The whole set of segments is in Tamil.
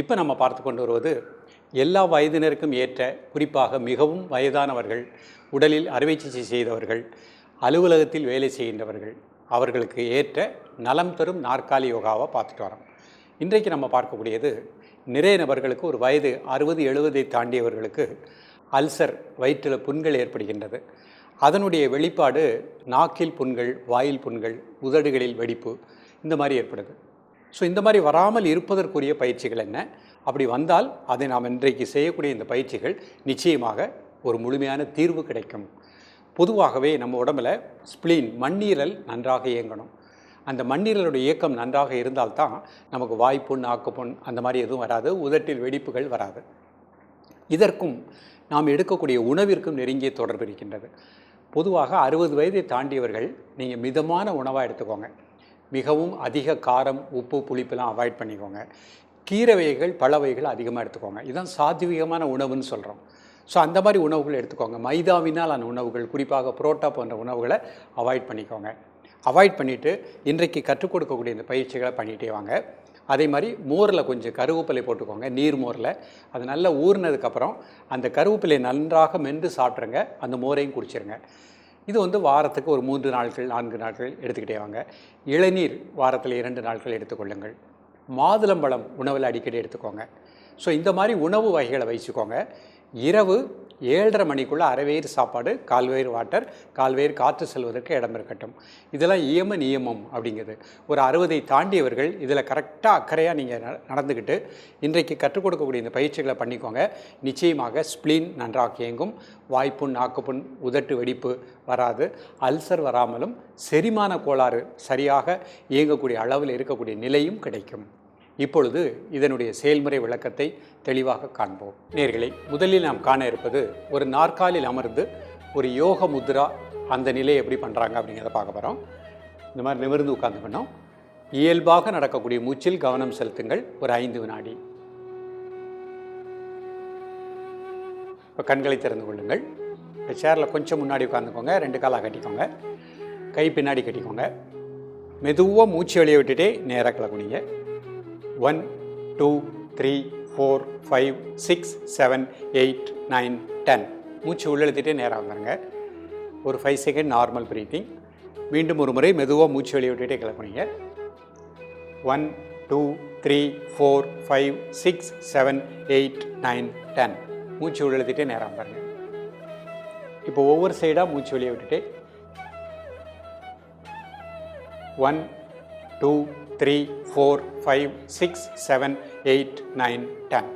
இப்போ நம்ம பார்த்து கொண்டு வருவது எல்லா வயதினருக்கும் ஏற்ற குறிப்பாக மிகவும் வயதானவர்கள் உடலில் அறுவை சிகிச்சை செய்தவர்கள் அலுவலகத்தில் வேலை செய்கின்றவர்கள் அவர்களுக்கு ஏற்ற நலம் தரும் நாற்காலி யோகாவை பார்த்துட்டு வரோம். இன்றைக்கு நம்ம பார்க்கக்கூடியது நிறைய நபர்களுக்கு ஒரு வயது அறுபது எழுபதை தாண்டியவர்களுக்கு அல்சர் வயிற்றில் புண்கள் ஏற்படுகின்றது. அதனுடைய வெளிப்பாடு நாக்கில் புண்கள் வாயில் புண்கள் உதடுகளில் வெடிப்பு இந்த மாதிரி ஏற்படுது. ஸோ இந்த மாதிரி வராமல் இருப்பதற்குரிய பயிற்சிகள் என்ன? அப்படி வந்தால் அதை நாம் இன்றைக்கு செய்யக்கூடிய இந்த பயிற்சிகள் நிச்சயமாக ஒரு முழுமையான தீர்வு கிடைக்கும். பொதுவாகவே நம்ம உடம்புல ஸ்ப்ளீன் மண்ணீரல் நன்றாக இயங்கணும். அந்த மண்ணீரலுடைய இயக்கம் நன்றாக இருந்தால் தான் நமக்கு வாய்ப்புண் ஆக்குப்புண் அந்த மாதிரி எதுவும் வராது உதட்டில் வெடிப்புகள் வராது. இதற்கும் நாம் எடுக்கக்கூடிய உணவிற்கும் நெருங்கிய தொடர்பு இருக்கின்றது. பொதுவாக அறுபது வயதை தாண்டியவர்கள் நீங்கள் மிதமான உணவாக எடுத்துக்கோங்க. மிகவும் அதிக காரம் உப்பு புளிப்பெல்லாம் அவாய்ட் பண்ணிக்கோங்க. கீரை வகைகள் பழ வகைகள் அதிகமாக எடுத்துக்கோங்க. இதுதான் சாத்விகமான உணவுன்னு சொல்கிறோம் ஸோ அந்த மாதிரி உணவுகள் எடுத்துக்கோங்க. மைதாவினால் அந்த உணவுகள் குறிப்பாக புரோட்டா போன்ற உணவுகளை அவாய்ட் பண்ணிக்கோங்க. அவாய்ட் பண்ணிவிட்டு இன்றைக்கு கற்றுக் கொடுக்கக்கூடிய இந்த பயிற்சிகளை பண்ணிகிட்டே வாங்க. அதே மாதிரி மோரில் கொஞ்சம் கருவேப்பிலை போட்டுக்கோங்க நீர் மோரில். அது நல்லா ஊறினதுக்கப்புறம் அந்த கருவேப்பிலை நன்றாக மென்று சாப்பிட்ருங்க அந்த மோரையும் குடிச்சிருங்க. இது வந்து வாரத்துக்கு ஒரு மூன்று நாட்கள் நான்கு நாட்கள் எடுத்துக்கிட்டே வாங்க. இளநீர் வாரத்தில் இரண்டு நாட்கள் எடுத்துக்கொள்ளுங்கள் மாதுளம்பழம் உணவில் அடிக்கடி எடுத்துக்கோங்க. ஸோ இந்த மாதிரி உணவு வகைகளை வச்சுக்கோங்க. இரவு ஏழரை மணிக்குள்ளே அரைவயிறு சாப்பாடு கால்வயிறு வாட்டர் கால்வயிறு காற்று செல்வதற்கு இடம் இருக்கட்டும். இதெல்லாம் இயம நியமம் அப்படிங்கிறது ஒரு அறுபதை தாண்டியவர்கள் இதில் கரெக்டாக அக்கறையாக நீங்கள் ந- நடந்துக்கிட்டு இன்றைக்கு கற்றுக் கொடுக்கக்கூடிய இந்த பயிற்சிகளை பண்ணிக்கோங்க. நிச்சயமாக ஸ்ப்ளீன் நன்றாக இயங்கும். வாய்ப்புண் நாக்குப்புண் உதட்டு வெடிப்பு வராது. அல்சர் வராமலும் செரிமான கோளாறு சரியாக இயங்கக்கூடிய அளவில் இருக்கக்கூடிய நிலையும் கிடைக்கும். இப்பொழுது இதனுடைய செயல்முறை விளக்கத்தை தெளிவாக காண்போம். நேர்களை முதலில் நாம் காண இருப்பது ஒரு நாற்காலில் அமர்ந்து ஒரு யோக முத்ரா அந்த நிலையை எப்படி பண்ணுறாங்க அப்படிங்கிறத பார்க்க போகிறோம் இந்த மாதிரி நிமிர்ந்து உட்காந்துக்கணும் இயல்பாக நடக்கக்கூடிய மூச்சில் கவனம் செலுத்துங்கள். ஒரு ஐந்து வினாடி. இப்போ கண்களை திறந்து கொள்ளுங்கள். சேரில் கொஞ்சம் முன்னாடி உட்காந்துக்கோங்க ரெண்டு காலாக கட்டிக்கோங்க. கை பின்னாடி கட்டிக்கோங்க. மெதுவாக மூச்சு வெளியே விட்டுட்டே நேராக கிளம்புனீங்க. One two three four five six seven eight nine ten. மூச்சு உள்ளெழுத்திட்டே நேராக வந்துருங்க. ஒரு ஃபைவ் செகண்ட் நார்மல் ப்ரீத்திங் மீண்டும் ஒரு முறை மெதுவாக மூச்சு வெளியே விட்டுட்டே கிளம்புனீங்க. One two three four five six seven eight nine ten. மூச்சு உள்ளெழுத்திட்டே நேராக பாருங்க இப்போ ஒவ்வொரு சைடாக மூச்சு வெளியே விட்டுட்டு one two three four five six seven eight nine ten.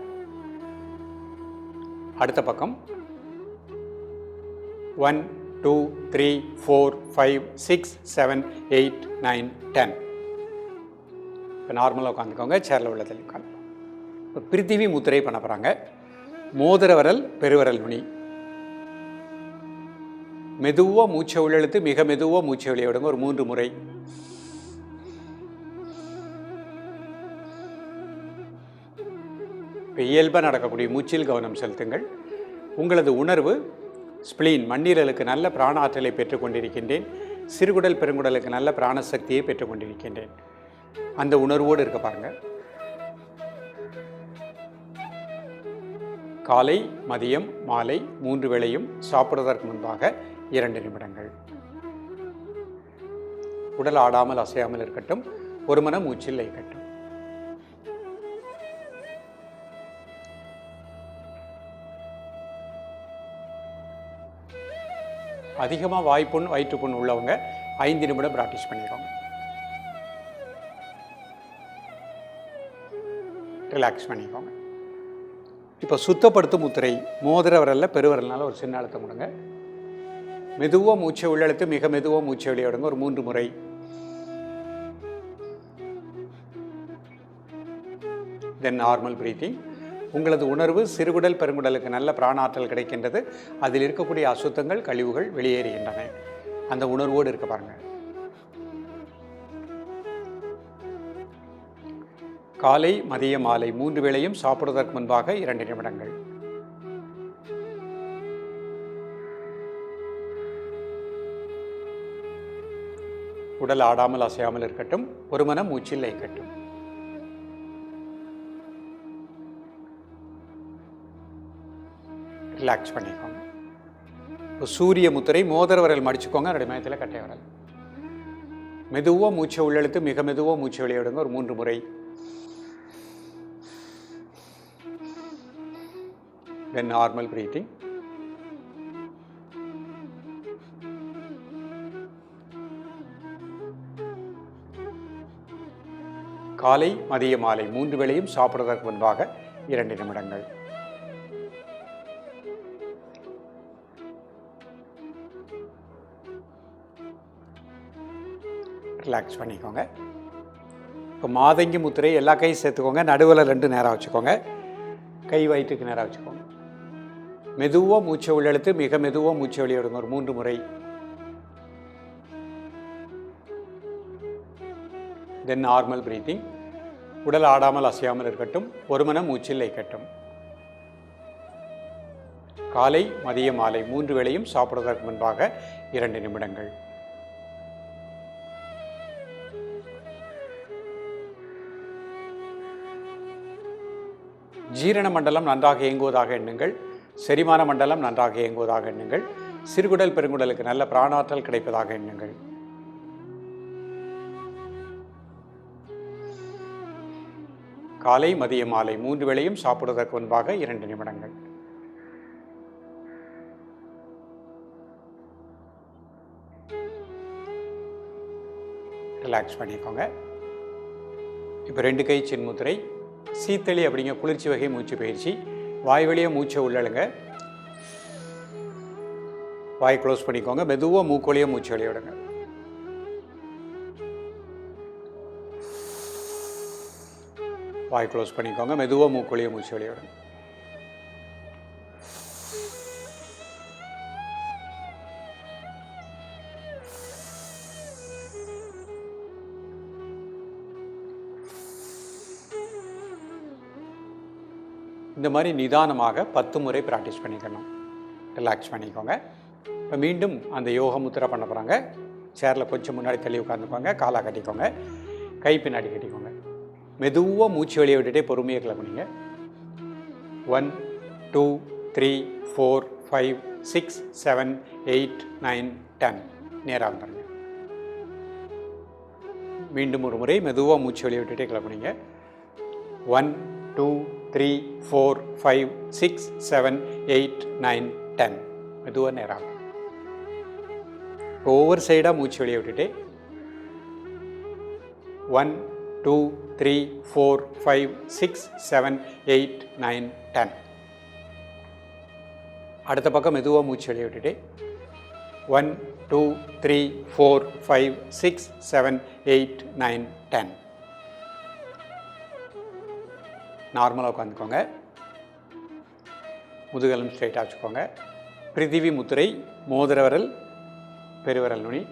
அடுத்த பக்கம். One two three four five six seven eight nine ten. இப்போ நார்மலாக உட்காந்துக்கோங்க சேரில் உள்ள தள்ளி உட்காந்து இப்போ பிரித்திவி முத்திரை பண்ண போகிறாங்க மோதிர விரல் பெருவரல் நுனி. மெதுவாக மூச்சை உள்ளெழுத்து மிக மெதுவாக மூச்சை வெளியே விடுங்க ஒரு மூன்று முறை. இப்போ இயல்பாக நடக்கக்கூடிய மூச்சில் கவனம் செலுத்துங்கள். உங்களது உணர்வு ஸ்ப்ளீன் மண்ணீரலுக்கு நல்ல பிராண ஆற்றலை பெற்றுக்கொண்டிருக்கின்றேன் சிறுகுடல் பெருங்குடலுக்கு நல்ல பிராணசக்தியை பெற்றுக்கொண்டிருக்கின்றேன் அந்த உணர்வோடு இருக்க பாருங்கள் காலை மதியம் மாலை மூன்று வேளையும் சாப்பிடுவதற்கு முன்பாக இரண்டு நிமிடங்கள். உடல் ஆடாமல் அசையாமல் இருக்கட்டும். ஒரு மன மூச்சில் இருக்கட்டும். அதிகமாக வாய்ப்புண் வயிற்றுப்புண் உள்ளவங்க ஐந்து நிமிடம் ப்ராக்டிஸ் பண்ணிடுவாங்க ரிலாக்ஸ் பண்ணிக்கோங்க. இப்போ சுத்தப்படுத்தும் முத்திரை மோதிர விரல்ல ஒரு சின்ன அழுத்தம் கொடுங்க. மெதுவாக மூச்சை உள்ளழுத்து மிக மெதுவாக மூச்சை வெளியிடுங்க ஒரு மூன்று முறை. தென் நார்மல் ப்ரீத்திங் உங்களது உணர்வு சிறுகுடல் பெருங்குடலுக்கு நல்ல பிராணாற்றல் கிடைக்கின்றது. அதில் இருக்கக்கூடிய அசுத்தங்கள் கழிவுகள் வெளியேறுகின்றன. அந்த உணர்வோடு இருக்க பாருங்கள் காலை மதிய மாலை மூன்று வேளையும் சாப்பிடுவதற்கு முன்பாக இரண்டு நிமிடங்கள். உடல் ஆடாமல் அசையாமல் இருக்கட்டும் ஒரு மனம் மூச்சில் லயிக்கட்டும் ரிலாக்ஸ் பண்ணிக்கோங்க. இப்போ சூரிய முத்திரை மோதிர விரல் மடிச்சுக்கோங்க ரெண்டு மயத்தில் கட்டை விரல். மெதுவாக மூச்சை உள்ளெழுத்து மிக மெதுவாக மூச்சை வெளியிடுங்க ஒரு மூன்று முறை. தென் நார்மல் பிரீத்திங் காலை மதிய மாலை மூன்று வேளையும் சாப்பிடுவதற்கு முன்பாக இரண்டு நிமிடங்கள். ரிலாக்ஸ் பண்ணிக்கோங்க. இப்போ மாதங்கி முத்திரை எல்லா கையும் சேர்த்துக்கோங்க. நடுவில் ரெண்டு நேரம் வச்சுக்கோங்க. கை வயிற்றுக்கு நேராக வச்சுக்கோங்க. மெதுவாக மூச்சை உள்ளெழுத்து மிக மெதுவாக மூச்சை வெளியிடுங்க ஒரு மூன்று முறை. தென் நார்மல் பிரீத்திங் உடல் ஆடாமல் அசையாமல் இருக்கட்டும். ஒரு மனம் மூச்சில் கட்டும் காலை மதிய மாலை மூன்று வேளையும் சாப்பிடுவதற்கு முன்பாக இரண்டு நிமிடங்கள். ஜீரண மண்டலம் நன்றாக இயங்குவதாக எண்ணுங்கள். செரிமான மண்டலம் நன்றாக இயங்குவதாக எண்ணுங்கள். சிறுகுடல் பெருங்குடலுக்கு நல்ல பிராணாற்றல் கிடைப்பதாக எண்ணுங்கள். காலை மதிய மாலை மூன்று வேளையும் சாப்பிடுவதற்கு முன்பாக இரண்டு நிமிடங்கள். ரிலாக்ஸ் பண்ணிக்கோங்க. இப்போ ரெண்டு கை சின்முத்திரை சீத்தளி அப்படிங்க குளிர்ச்சி வகை மூச்சு பயிற்சி. வாய்வழியே மூச்சை உள்ளழுங்க. வாய் க்ளோஸ் பண்ணிக்கோங்க. மெதுவாக மூக்கொழிய மூச்சு வெளியே விடுங்க. வாய் க்ளோஸ் பண்ணிக்கோங்க. மெதுவாக மூக்கொழிய மூச்சு வெளியே விடுங்க. இந்த மாதிரி நிதானமாக பத்து முறை ப்ராக்டிஸ் பண்ணிக்கணும். ரிலாக்ஸ் பண்ணிக்கோங்க. இப்போ மீண்டும் அந்த யோக முத்திரை பண்ண போகிறாங்க சேரில் கொஞ்சம் முன்னாடி தள்ளி உட்காந்துக்கோங்க காலாக கட்டிக்கோங்க. கை பின்னாடி கட்டிக்கோங்க. மெதுவாக மூச்சு வெளியே விட்டுட்டே பொறுமையாக கிளம்புனீங்க one two three four five six seven eight nine ten நேராக வந்துடுங்க மீண்டும் ஒரு முறை மெதுவாக மூச்சு வெளியே விட்டுட்டே கிளம்புனீங்க. One two three four five six seven eight nine ten மெதுவாக நேரம். ஒவ்வொரு சைடாக மூச்சு வெளியே விட்டுட்டு. One two three four five six seven eight nine ten அடுத்த பக்கம் மெதுவாக மூச்சு வெளியே விட்டுட்டு. One two three four five six seven eight nine ten நார்மலாக உட்காந்துக்கோங்க. முதுகலம் ஸ்ட்ரைட்டாக வச்சுக்கோங்க. பிரிதிவி முத்திரை மோதிரவரல் பெருவரல் நுனி.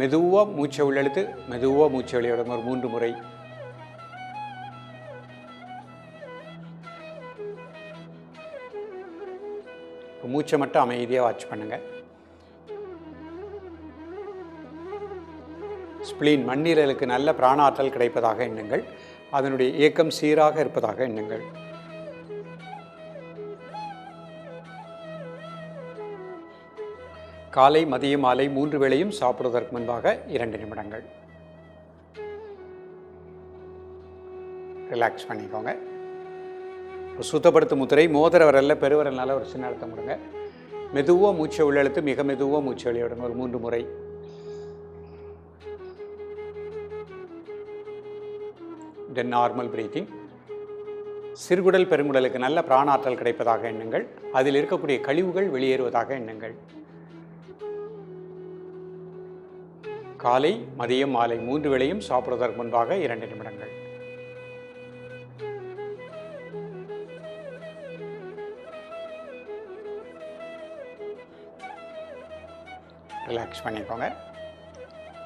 மெதுவாக மூச்சை உள்ளெழுத்து மெதுவாக மூச்சை வெளியே ஒரு மூன்று முறை. மூச்சை மட்டும் அமைதியாக வாட்ச் பண்ணுங்கள் ஸ்பிளீன் மண்ணீரலுக்கு நல்ல பிராணாற்றல் கிடைப்பதாக எண்ணுங்கள். அதனுடைய இயக்கம் சீராக இருப்பதாக எண்ணுங்கள். காலை மதிய மாலை மூன்று வேளையும் சாப்பிடுவதற்கு முன்பாக இரண்டு நிமிடங்கள். ரிலாக்ஸ் பண்ணிக்கோங்க. சுத்தப்படுத்தும் முத்திரை மோதிர விரல்ல ஒரு சின்ன அழுத்தம் கொடுங்க. மெதுவாக மூச்சை உள்ளெழுத்து மிக மெதுவாக மூச்சை வெளியே ஒரு மூன்று முறை. தென் நார்மல் பிரீத்திங் சிறுகுடல் பெருங்குடலுக்கு நல்ல பிராணாற்றல் கிடைப்பதாக எண்ணுங்கள். அதில் இருக்கக்கூடிய கழிவுகள் வெளியேறுவதாக எண்ணுங்கள். காலை மதியம் மாலை மூன்று வேளையும் சாப்பிடுவதற்கு முன்பாக இரண்டு நிமிடங்கள். ரிலாக்ஸ் பண்ணிக்கோங்க.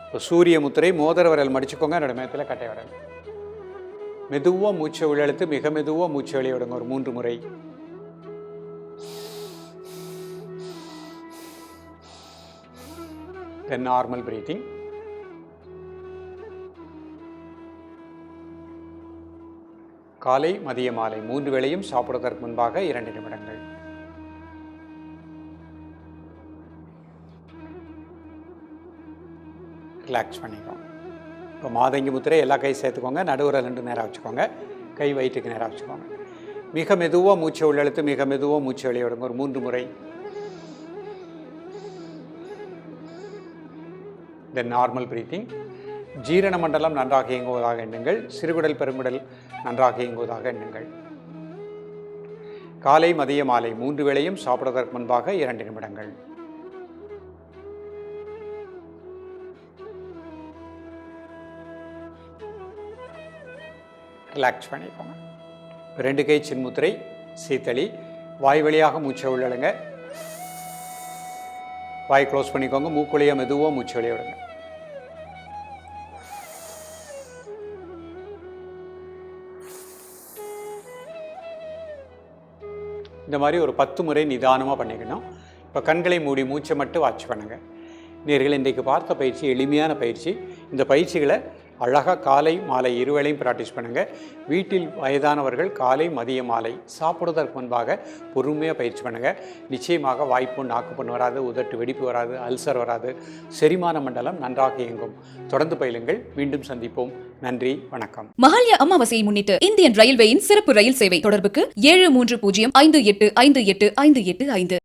இப்போ சூரிய முத்திரை மோதிர விரல் மடிச்சுக்கோங்க. என்னோட மேத்தில் கட்டை விரல். மெதுவாக மூச்சை உள்ளெழுத்து மிக மெதுவாக மூச்சை வெளியே விடுங்க ஒரு மூன்று முறை. தென் நார்மல் பிரீத்திங் காலை மதிய மாலை மூன்று வேளையும் சாப்பிடுவதற்கு முன்பாக இரண்டு நிமிடங்கள். ரிலாக்ஸ் பண்ணிக்கோங்க இப்போ மாதங்கி முத்திரை எல்லா கை சேர்த்துக்கோங்க நடுவில் ரெண்டு நேரம் வச்சுக்கோங்க கை வயிற்றுக்கு நேரம் வச்சுக்கோங்க. மிக மெதுவாக மூச்சை உள்ளெழுத்து மிக மெதுவாக மூச்சை வெளியிடுங்க ஒரு மூன்று முறை. தென் நார்மல் பிரீத்திங் ஜீரண மண்டலம் நன்றாக இயங்குவதாக எண்ணுங்கள். சிறுகுடல் பெருங்குடல் நன்றாக இயங்குவதாக எண்ணுங்கள். காலை மதிய மாலை மூன்று வேளையும் சாப்பிடுவதற்கு முன்பாக இரண்டு நிமிடங்கள். ரிலாக்ஸ் பண்ணிக்கோங்க. ரெண்டு கை சின்முத்திரை சீத்தளி வாய் வழியாக மூச்சை உள்ளடுங்க. வாய் க்ளோஸ் பண்ணிக்கோங்க மூக்குழியை மெதுவாக மூச்சு வெளியே விடுங்க. இந்த மாதிரி ஒரு பத்து முறை நிதானமாக பண்ணிக்கணும். இப்போ கண்களை மூடி மூச்சை மட்டும் வாட்ச் பண்ணுங்கள் நேர்கள் இன்றைக்கு பார்த்த பயிற்சி எளிமையான பயிற்சி. இந்த பயிற்சிகளை அழகாக காலை மாலை இருவேளையும் ப்ராக்டிஸ் பண்ணுங்கள் வீட்டில் வயதானவர்கள் காலை மதிய மாலை சாப்பிடுவதற்கு முன்பாக பொறுமையாக பயிற்சி பண்ணுங்கள் நிச்சயமாக வாய்ப்பு நாக்கு புண் வராது உதட்டு வெடிப்பு வராது அல்சர் வராது. செரிமான மண்டலம் நன்றாக இயங்கும். தொடர்ந்து பயிலுங்கள். மீண்டும் சந்திப்போம். நன்றி வணக்கம். மகாலய அமாவாசையை முன்னிட்டு இந்தியன் ரயில்வேயின் சிறப்பு ரயில் சேவை தொடர்புக்கு ஏழு மூன்று பூஜ்ஜியம் ஐந்து எட்டு ஐந்து எட்டு ஐந்து எட்டு ஐந்து.